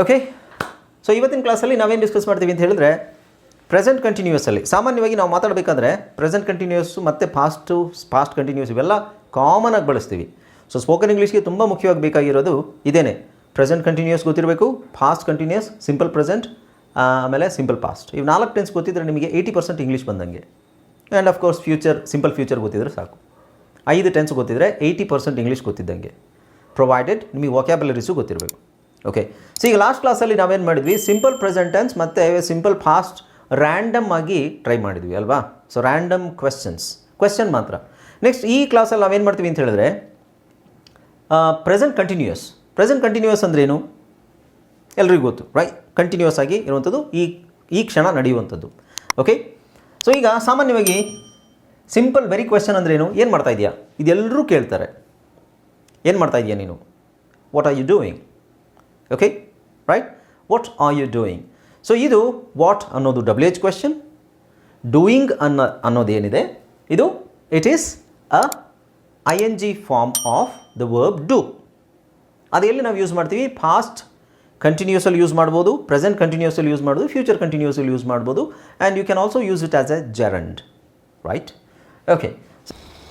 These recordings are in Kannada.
ಓಕೆ ಸೊ ಇವತ್ತಿನ ಕ್ಲಾಸಲ್ಲಿ ನಾವೇನು ಡಿಸ್ಕಸ್ ಮಾಡ್ತೀವಿ ಅಂತ ಹೇಳಿದ್ರೆ ಪ್ರೆಸೆಂಟ್ ಕಂಟಿನ್ಯೂಸಲ್ಲಿ ಸಾಮಾನ್ಯವಾಗಿ ನಾವು ಮಾತಾಡಬೇಕಂದ್ರೆ ಪ್ರೆಸೆಂಟ್ ಕಂಟಿನ್ಯೂಸ್ ಮತ್ತು ಪಾಸ್ಟು ಪಾಸ್ಟ್ ಕಂಟಿನ್ಯೂಸ್ ಇವೆಲ್ಲ ಕಾಮನ್ ಆಗಿ ಬಳಸ್ತೀವಿ. ಸೊ ಸ್ಪೋಕನ್ ಇಂಗ್ಲೀಷ್ಗೆ ತುಂಬ ಮುಖ್ಯವಾಗಿ ಬೇಕಾಗಿರೋದು ಇದೇನೆ. ಪ್ರೆಸೆಂಟ್ ಕಂಟಿನ್ಯೂಸ್ ಗೊತ್ತಿರಬೇಕು ಫಾಸ್ಟ್ ಕಂಟಿನ್ಯೂಸ್ ಸಿಂಪಲ್ ಪ್ರೆಸೆಂಟ್ ಆಮೇಲೆ ಸಿಂಪಲ್ ಪಾಸ್ಟ್ ಇವು ನಾಲ್ಕು ಟೆನ್ಸ್ ಗೊತ್ತಿದ್ರೆ ನಿಮಗೆ ಏಯ್ಟಿ ಪರ್ಸೆಂಟ್ ಇಂಗ್ಲೀಷ್ ಬಂದಂಗೆ. And of course future simple future ಗೊತ್ತಿದ್ರೆ ಸಾಕು. ಐದು ಟೆನ್ಸ್ ಗೊತ್ತಿದ್ರೆ ಏಯ್ಟಿ ಪರ್ಸೆಂಟ್ ಇಂಗ್ಲೀಷ್ ಗೊತ್ತಿದ್ದಂಗೆ. ಪ್ರೊವೈಡೆಡ್ ನಿಮಗೆ ವೊಕ್ಯಾಬುಲರೀಸು ಗೊತ್ತಿರಬೇಕು. ಓಕೆ ಸೊ ಈಗ ಲಾಸ್ಟ್ ಕ್ಲಾಸಲ್ಲಿ ನಾವೇನು ಮಾಡಿದ್ವಿ? ಸಿಂಪಲ್ ಪ್ರೆಸೆಂಟ್ ಟೆನ್ಸ್ ಮತ್ತು ಸಿಂಪಲ್ ಫಾಸ್ಟ್ ರ್ಯಾಂಡಮ್ ಆಗಿ ಟ್ರೈ ಮಾಡಿದ್ವಿ ಅಲ್ವಾ? ಸೊ ರ್ಯಾಂಡಮ್ ಕ್ವೆಶನ್ಸ್ ಕ್ವೆಶನ್ ಮಾತ್ರ. ನೆಕ್ಸ್ಟ್ ಈ ಕ್ಲಾಸಲ್ಲಿ ನಾವೇನು ಮಾಡ್ತೀವಿ ಅಂತ ಹೇಳಿದ್ರೆ ಪ್ರೆಸೆಂಟ್ ಕಂಟಿನ್ಯೂಯಸ್ ಪ್ರೆಸೆಂಟ್ ಕಂಟಿನ್ಯೂಯಸ್ ಅಂದ್ರೇನು ಎಲ್ರಿಗೂ ಗೊತ್ತು ರೈಟ್ ಕಂಟಿನ್ಯೂಸ್ ಆಗಿ ಇರುವಂಥದ್ದು, ಈ ಈ ಕ್ಷಣ ನಡೆಯುವಂಥದ್ದು. ಓಕೆ ಸೊ ಈಗ ಸಾಮಾನ್ಯವಾಗಿ ಸಿಂಪಲ್ ವೆರಿ ಕ್ವೆಶನ್ ಅಂದ್ರೇನು ಏನು? ಮಾಡ್ತಾ ಇದೆಯಾ? ಇದೆಲ್ಲರೂ ಕೇಳ್ತಾರೆ. ಏನು ಮಾಡ್ತಾ ಇದೆಯಾ ನೀನು? What are you doing okay right what are you doing so ಇದು ವಾಟ್ ಅನ್ನೋದು ಡಬ್ಲ್ಯೂ ಎಚ್ ಕ್ವೆಶನ್ ಡೂಯಿಂಗ್ ಅನ್ನೋ ಅನ್ನೋದು ಏನಿದೆ ಇದು it is a I N G form of the verb do ಅದು ಎಲ್ಲಿ ನಾವು ಯೂಸ್ ಮಾಡ್ತೀವಿ? ಫಾಸ್ಟ್ ಕಂಟಿನ್ಯೂಸಲ್ಲಿ ಯೂಸ್ ಮಾಡ್ಬೋದು ಪ್ರೆಸೆಂಟ್ ಕಂಟಿನ್ಯೂಸಲ್ಲಿ ಯೂಸ್ ಮಾಡ್ಬೋದು ಫ್ಯೂಚರ್ ಕಂಟಿನ್ಯೂಸಲ್ಲಿ ಯೂಸ್ ಮಾಡ್ಬೋದು and you can also use it as a gerund right okay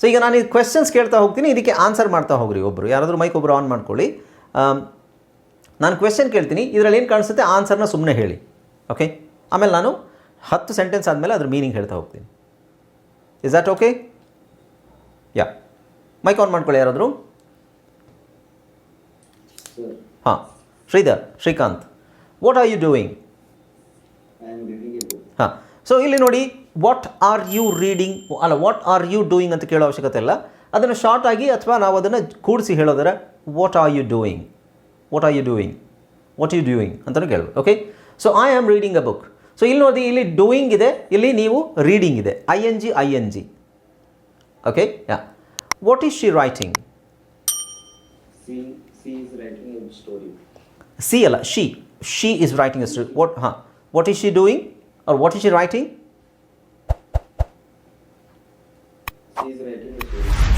so ಈಗ ನಾನು ಈ ಕ್ವೆಶನ್ಸ್ ಕೇಳ್ತಾ ಹೋಗ್ತೀನಿ ಇದಕ್ಕೆ ಆನ್ಸರ್ ಮಾಡ್ತಾ ಹೋಗ್ರಿ ಒಬ್ಬರು ಯಾರಾದರೂ ಮೈಕ್ ಒಬ್ಬರು ಆನ್ ಮಾಡ್ಕೊಳ್ಳಿ. ನಾನು ಕ್ವೆಶನ್ ಕೇಳ್ತೀನಿ ಇದರಲ್ಲಿ ಏನು ಕಾಣಿಸುತ್ತೆ? ಆನ್ಸರ್ನ ಸುಮ್ಮನೆ ಹೇಳಿ. ಓಕೆ ಆಮೇಲೆ ನಾನು ಹತ್ತು ಸೆಂಟೆನ್ಸ್ ಆದಮೇಲೆ ಅದ್ರ ಮೀನಿಂಗ್ ಹೇಳ್ತಾ ಹೋಗ್ತೀನಿ. Is that okay ya mike on ಮಾಡ್ಕೊಳ್ಳಿ ಯಾರಾದರೂ. ಹಾಂ Sridhar Srikanth. What are you doing. ಹಾಂ. ಸೊ ಇಲ್ಲಿ ನೋಡಿ ವಾಟ್ ಆರ್ ಯು ರೀಡಿಂಗ್ ಅಲ್ಲ ವಾಟ್ ಆರ್ ಯು ಡೂಯಿಂಗ್ ಅಂತ ಕೇಳೋ ಅವಶ್ಯಕತೆ ಇಲ್ಲ. ಅದನ್ನು ಶಾರ್ಟ್ ಆಗಿ ಅಥವಾ ನಾವು ಅದನ್ನು ಕೂಡಿಸಿ ಹೇಳೋದ್ರೆ what are you doing what are you doing what you doing ಅಂತಲೂ ಕೇಳಬೇಕು okay so I am reading a book so ಇಲ್ಲಿ ನೋಡಿ ಇಲ್ಲಿ ಡೂಯಿಂಗ್ ಇದೆ ಇಲ್ಲಿ ನೀವು ರೀಡಿಂಗ್ ಇದೆ. I N G I N G okay ya what is she writing She, she is writing a story. ಸಿ ಅಲ್ಲ she she is writing a what ಹಾಂ. What is she doing or what is she writing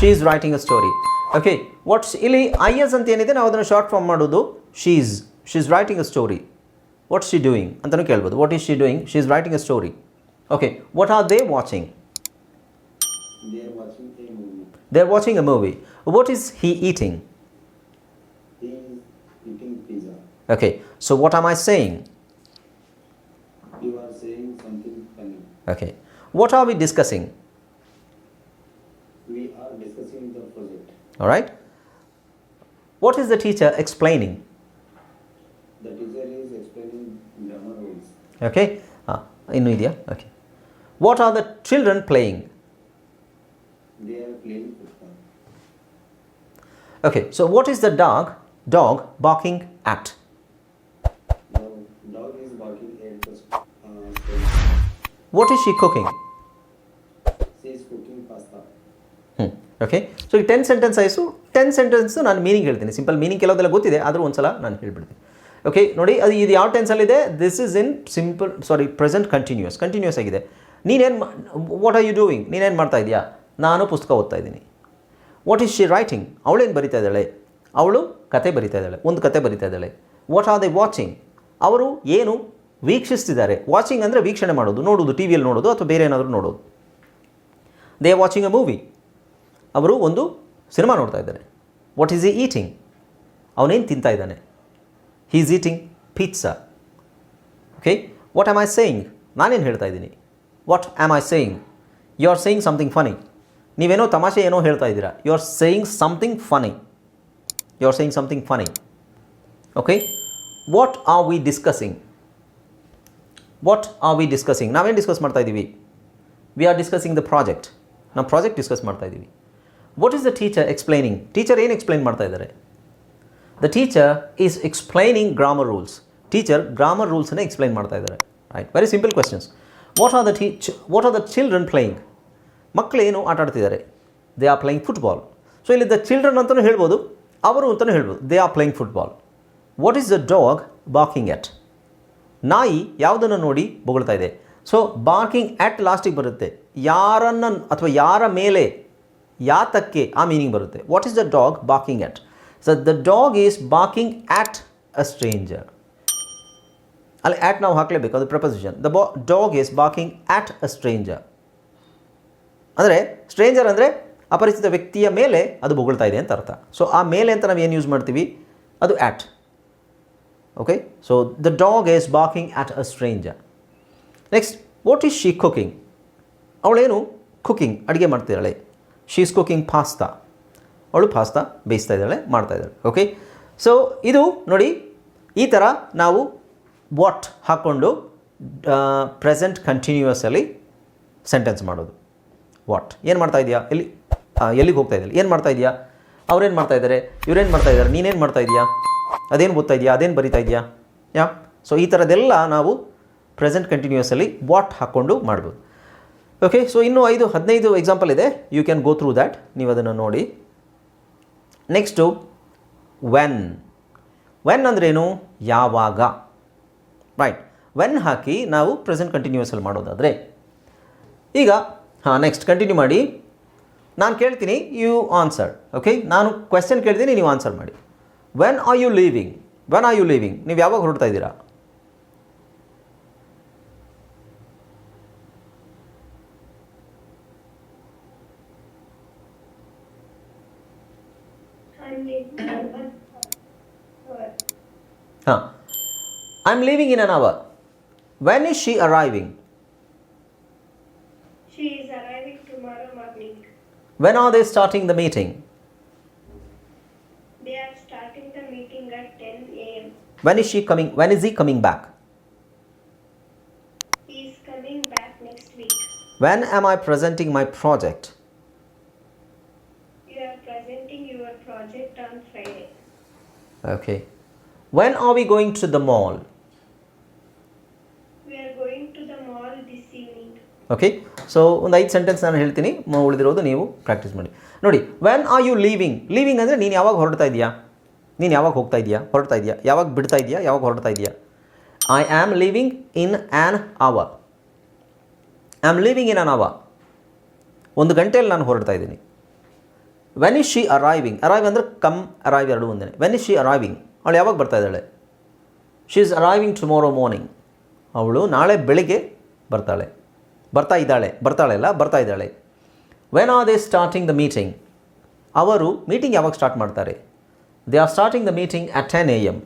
she is writing a story okay what's ಇಲ್ಲಿ ಐ ಎಸ್ ಅಂತ ಏನಿದೆ ನಾವು ಅದನ್ನು ಶಾರ್ಟ್ ಫಾರ್ಮ್ ಮಾಡೋದು. She's she is writing a story what she doing ಅಂತಲೂ ಕೇಳ್ಬೋದು. What is she doing she is writing a story okay what are they watching They are watching a movie. They are watching a movie what is he eating He is eating pizza. Okay so what am I saying You are saying something funny. Okay what are we discussing All right. What is the teacher explaining? The teacher is explaining grammar rules. Okay. Ah, in India. Okay. What are the children playing? They are playing football. Okay. So what is the dog dog barking at? The dog is barking at the uh, What is she cooking? She is cooking pasta. Hmm. Okay so ಈ ಟೆನ್ ಸೆಂಟೆನ್ಸ್ ಐಸು ಟೆನ್ ಸೆಂಟೆನ್ಸ್ ನಾನು ಮೀನಿಂಗ್ ಹೇಳ್ತೀನಿ. ಸಿಂಪಲ್ ಮೀನಿಂಗ್ ಕೆಲವುದೆಲ್ಲ ಗೊತ್ತಿದೆ, ಆದರೂ ಒಂದ್ಸಲ ನಾನು ಹೇಳ್ಬಿಡ್ತೀನಿ. ಓಕೆ ನೋಡಿ, ಅದು ಇದು ಯಾವ ಟೆನ್ಸಲ್ಲಿದೆ this is in simple sorry present continuous continuous ಆಗಿದೆ. ನೀನೇನು ವಾಟ್ ಆರ್ ಯು ಡೂಯಿಂಗ್ ನೀನೇನು ಮಾಡ್ತಾ ಇದೆಯಾ? ನಾನು ಪುಸ್ತಕ ಓದ್ತಾ ಇದ್ದೀನಿ. ವಾಟ್ ಈಸ್ ಶಿ ರೈಟಿಂಗ್ ಅವಳೇನು ಬರಿತಾ ಇದ್ದಾಳೆ? ಅವಳು ಕತೆ ಬರಿತಾ ಇದ್ದಾಳೆ. ಒಂದು ಕತೆ ಬರಿತಾ ಇದ್ದಾಳೆ. ವಾಟ್ ಆರ್ ದೆ ವಾಚಿಂಗ್ ಅವರು ಏನು ವೀಕ್ಷಿಸ್ತಿದ್ದಾರೆ? ವಾಚಿಂಗ್ ಅಂದರೆ ವೀಕ್ಷಣೆ ಮಾಡೋದು ನೋಡೋದು ಟಿ ವಿಯಲ್ಲಿ ನೋಡೋದು ಅಥವಾ ಬೇರೆ ಏನಾದರೂ ನೋಡೋದು. ದೇ ವಾಚಿಂಗ್ ಅ ಮೂವಿ ಅವರು ಒಂದು ಸಿನಿಮಾ ನೋಡ್ತಾ ಇದ್ದಾರೆ. ವಾಟ್ ಈಸ್ ಈ ಈಟಿಂಗ್ ಅವನೇನು ತಿಂತಾ ಇದ್ದಾನೆ? He is eating pizza okay what am I saying ನಾನೇನು ಹೇಳ್ತಾ ಇದ್ದೀನಿ? What am I saying you are saying something funny ನೀವೇನೋ ತಮಾಷೆ ಏನೋ ಹೇಳ್ತಾ ಇದ್ದೀರಾ? You are saying something funny you are saying something funny okay what are we discussing what are we discussing ನಾವೇನು ಡಿಸ್ಕಸ್ ಮಾಡ್ತಾ ಇದ್ದೀವಿ we are discussing the project ನಾವು ಪ್ರಾಜೆಕ್ಟ್ ಡಿಸ್ಕಸ್ ಮಾಡ್ತಾ ಇದ್ದೀವಿ what is the teacher explaining teacher ಏನು ಎಕ್ಸ್ಪ್ಲೈನ್ ಮಾಡ್ತಾ ಇದ್ದಾರೆ? The teacher is explaining grammar rules teacher grammar ರೂಲ್ಸನ್ನು explain ಮಾಡ್ತಾ ಇದ್ದಾರೆ. Right very simple questions what are the teach what are the children playing ಏನು ಆಟ ಆಡ್ತಿದ್ದಾರೆ? They are playing football so ಇಲ್ಲಿ ದ ಚಿಲ್ಡ್ರನ್ ಅಂತಲೂ ಹೇಳ್ಬೋದು, ಅವರು ಅಂತಲೂ ಹೇಳ್ಬೋದು they are playing football what is the dog barking at ನಾಯಿ ಯಾವುದನ್ನು ನೋಡಿ ಬೊಗಳ್ತಾ ಇದೆ? ಸೊ ಬಾಕಿಂಗ್ ಆ್ಯಟ್ ಲಾಸ್ಟಿಗೆ ಬರುತ್ತೆ. ಯಾರನ್ನು, ಅಥವಾ ಯಾರ ಮೇಲೆ ಯಾತಕ್ಕೆ ಆ ಮೀನಿಂಗ್ ಬರುತ್ತೆ? What is the dog barking at so the dog is barking at a stranger ಅಲ್ಲಿ ಆ್ಯಟ್ ನಾವು ಹಾಕಲೇಬೇಕು, ಅದು ಪ್ರಪೋಸಿಷನ್ ದ ಬಾ dog is barking at a stranger ಅಂದರೆ ಸ್ಟ್ರೇಂಜರ್ ಅಂದರೆ ಅಪರಿಚಿತ ವ್ಯಕ್ತಿಯ ಮೇಲೆ ಅದು ಬೊಗಳ್ತಾ ಇದೆ ಅಂತ ಅರ್ಥ. ಸೊ ಆ ಮೇಲೆ ಅಂತ ನಾವು ಏನು ಯೂಸ್ ಮಾಡ್ತೀವಿ? ಅದು at okay so the dog is barking at a stranger next what is she cooking ಅವಳೇನು cooking ಅಡುಗೆ ಮಾಡ್ತಿದ್ದಾಳೆ. ಶಿ ಈಸ್ ಕುಕಿಂಗ್ ಪಾಸ್ತಾ ಅವಳು ಪಾಸ್ತಾ ಬೇಯಿಸ್ತಾ ಇದ್ದಾಳೆ, ಮಾಡ್ತಾ ಇದ್ದಾಳೆ ಓಕೆ ಸೊ ಇದು ನೋಡಿ, ಈ ಥರ ನಾವು ವಾಟ್ ಹಾಕ್ಕೊಂಡು ಪ್ರೆಸೆಂಟ್ ಕಂಟಿನ್ಯೂಯಸಲ್ಲಿ ಸೆಂಟೆನ್ಸ್ ಮಾಡೋದು. ವಾಟ್ ಏನು ಮಾಡ್ತಾ ಇದೆಯಾ? ಎಲ್ಲಿ ಎಲ್ಲಿಗೆ ಹೋಗ್ತಾ ಇದ್ದಿಲ್ಲ? ಏನು ಮಾಡ್ತಾ ಇದೆಯಾ? ಅವ್ರೇನು ಮಾಡ್ತಾ ಇದ್ದಾರೆ ಇವ್ರೇನು ಮಾಡ್ತಾ ಇದ್ದಾರೆ ನೀನೇನು ಮಾಡ್ತಾ ಇದೆಯಾ? ಅದೇನು ಓದ್ತಾ ಇದೆಯಾ? ಅದೇನು ಬರಿತಾ ಇದೆಯಾ? ಯಾ? ಸೊ ಈ ಥರದ್ದೆಲ್ಲ ನಾವು ಪ್ರೆಸೆಂಟ್ ಕಂಟಿನ್ಯೂಸಲ್ಲಿ ವಾಟ್ ಹಾಕ್ಕೊಂಡು ಮಾಡ್ಬೋದು. ಓಕೆ ಸೊ ಇನ್ನೂ ಐದು, ಹದಿನೈದು ಎಕ್ಸಾಂಪಲ್ ಇದೆ. You can go through that ನೀವು ಅದನ್ನು ನೋಡಿ. ನೆಕ್ಸ್ಟು ವೆನ್ ವೆನ್ ಅಂದ್ರೇನು? ಯಾವಾಗ? ರೈಟ್ ವೆನ್ ಹಾಕಿ ನಾವು ಪ್ರೆಸೆಂಟ್ ಕಂಟಿನ್ಯೂಸಲ್ಲಿ ಮಾಡೋದಾದರೆ. ಈಗ, ಹಾಂ ನೆಕ್ಸ್ಟ್ ಕಂಟಿನ್ಯೂ ಮಾಡಿ. ನಾನು ಕೇಳ್ತೀನಿ ಯು ಆನ್ಸರ್ ಓಕೆ ನಾನು ಕ್ವೆಶನ್ ಕೇಳ್ತೀನಿ, ನೀವು ಆನ್ಸರ್ ಮಾಡಿ. When are you leaving when are you leaving ನೀವು ಯಾವಾಗ ಹೊರಡ್ತಾ ಇದ್ದೀರಾ? Huh. I'm leaving in an hour. When is she arriving? She is arriving tomorrow morning. When are they starting the meeting? They are starting the meeting at 10 a.m. When is she coming? When is he coming back? He is coming back next week. When am I presenting my project? Okay when are we going to the mall We are going to the mall this evening. Okay so ಒಂದು ಐದು ಸೆಂಟೆನ್ಸ್ ನಾನು ಹೇಳ್ತೀನಿ. ಉಳಿದಿರೋದು ನೀವು ಪ್ರಾಕ್ಟೀಸ್ ಮಾಡಿ. ನೋಡಿ when are you leaving leaving ಅಂದರೆ ನೀನು ಯಾವಾಗ ಹೊರಡ್ತಾ ಇದೆಯಾ ನೀನು ಯಾವಾಗ ಹೋಗ್ತಾ ಇದೆಯಾ ಹೊರಡ್ತಾ ಇದೆಯಾ ಯಾವಾಗ ಬಿಡ್ತಾ ಇದೆಯಾ ಯಾವಾಗ ಹೊರಡ್ತಾ ಇದೆಯಾ I am living in an hour I am living in an hour ಒಂದು ಗಂಟೆಯಲ್ಲಿ ನಾನು ಹೊರಡ್ತಾ ಇದ್ದೀನಿ. When is she arriving arrive ಅಂದರೆ ಕಮ್ ಅರೈವ್ ಎರಡು ಒಂದೇ ವೆನ್ ಇಸ್ ಶಿ ಅರೈವಿಂಗ್ ಅವಳು ಯಾವಾಗ ಬರ್ತಾ ಇದ್ದಾಳೆ? She is arriving tomorrow morning ಅವಳು ನಾಳೆ ಬೆಳಿಗ್ಗೆ ಬರ್ತಾಳೆ. ಬರ್ತಾ ಇದ್ದಾಳೆ. ಬರ್ತಾಳೆ ಅಲ್ಲ? ಬರ್ತಾ ಇದ್ದಾಳೆ. When are they starting the meeting ಅವರು ಮೀಟಿಂಗ್ ಯಾವಾಗ ಸ್ಟಾರ್ಟ್ ಮಾಡ್ತಾರೆ? They are starting the meeting at ten A M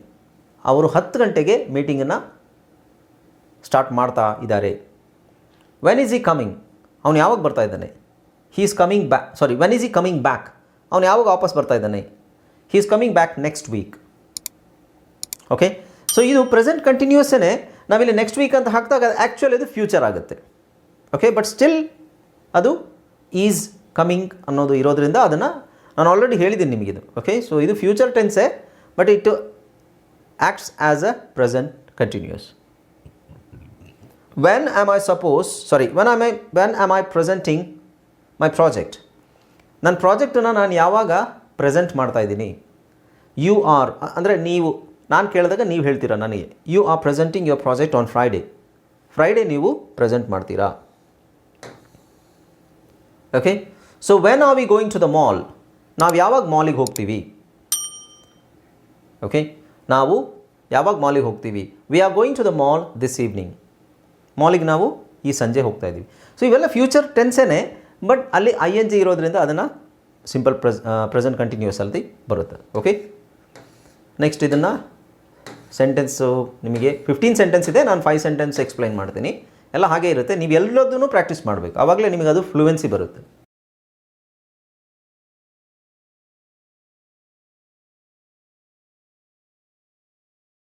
ಅವರು ಹತ್ತು ಗಂಟೆಗೆ ಮೀಟಿಂಗನ್ನು ಸ್ಟಾರ್ಟ್ ಮಾಡ್ತಾ ಇದ್ದಾರೆ. ವೆನ್ ಈಸ್ ಈ ಕಮಿಂಗ್ ಅವನು ಯಾವಾಗ ಬರ್ತಾ ಇದ್ದಾನೆ? He is coming back sorry when is he coming back ಅವನು ಯಾವಾಗ ವಾಪಸ್ ಬರ್ತಾ ಇದ್ದಾನೆ? He is coming back next week okay so ಇದು ಪ್ರೆಸೆಂಟ್ ಕಂಟಿನ್ಯೂಸೇ ನಾವಿಲ್ಲಿ ನೆಕ್ಸ್ಟ್ ವೀಕ್ ಅಂತ ಹಾಕಿದಾಗ ಆ್ಯಕ್ಚುಲಿ ಅದು ಫ್ಯೂಚರ್ ಆಗುತ್ತೆ. ಓಕೆ ಬಟ್ ಸ್ಟಿಲ್ ಅದು ಈಸ್ ಕಮಿಂಗ್ ಅನ್ನೋದು ಇರೋದರಿಂದ ಅದನ್ನು ನಾನು ಆಲ್ರೆಡಿ ಹೇಳಿದ್ದೀನಿ ನಿಮಗಿದು ಓಕೆ ಸೊ ಇದು future ಟೆನ್ಸೇ but it acts as a present continuous when am I suppose sorry when I when am I presenting my project ನನ್ನ ಪ್ರಾಜೆಕ್ಟನ್ನು ನಾನು ಯಾವಾಗ ಪ್ರೆಸೆಂಟ್ ಮಾಡ್ತಾ ಇದ್ದೀನಿ? ಯು ಆರ್ ಅಂದರೆ ನೀವು, ನಾನು ಕೇಳಿದಾಗ ನೀವು ಹೇಳ್ತೀರಾ ನನಗೆ? You are presenting your project on Friday Friday ನೀವು ಪ್ರೆಸೆಂಟ್ ಮಾಡ್ತೀರಾ? Okay so when are we going to the mall ನಾವು ಯಾವಾಗ ಮಾಲಿಗೆ ಹೋಗ್ತೀವಿ? ಓಕೆ ನಾವು ಯಾವಾಗ ಮಾಲಿಗೆ ಹೋಗ್ತೀವಿ? We are going to the mall this evening ಮಾಲಿಗೆ ನಾವು ಈ ಸಂಜೆ ಹೋಗ್ತಾ ಇದ್ದೀವಿ. ಸೊ ಇವೆಲ್ಲ ಫ್ಯೂಚರ್ ಟೆನ್ಸೇ ಬಟ್ ಅಲ್ಲಿ ಐ ಎನ್ ಜಿ ಇರೋದ್ರಿಂದ ಅದನ್ನು ಸಿಂಪಲ್ ಪ್ರೆಸ್ ಪ್ರೆಸೆಂಟ್ ಕಂಟಿನ್ಯೂಸ್ ಅಲ್ಲಿ ಬರುತ್ತೆ. ಓಕೆ ನೆಕ್ಸ್ಟ್ ಇದನ್ನು ಸೆಂಟೆನ್ಸು ನಿಮಗೆ ಫಿಫ್ಟೀನ್ ಸೆಂಟೆನ್ಸ್ ಇದೆ, ನಾನು ಫೈವ್ ಸೆಂಟೆನ್ಸ್ ಎಕ್ಸ್ಪ್ಲೈನ್ ಮಾಡ್ತೀನಿ. ಎಲ್ಲ ಹಾಗೆ ಇರುತ್ತೆ. ನೀವು ಎಲ್ಲದನ್ನೂ ಪ್ರಾಕ್ಟೀಸ್ ಮಾಡಬೇಕು. ಆವಾಗಲೇ ನಿಮಗೆ ಅದು ಫ್ಲೂಯೆನ್ಸಿ ಬರುತ್ತೆ.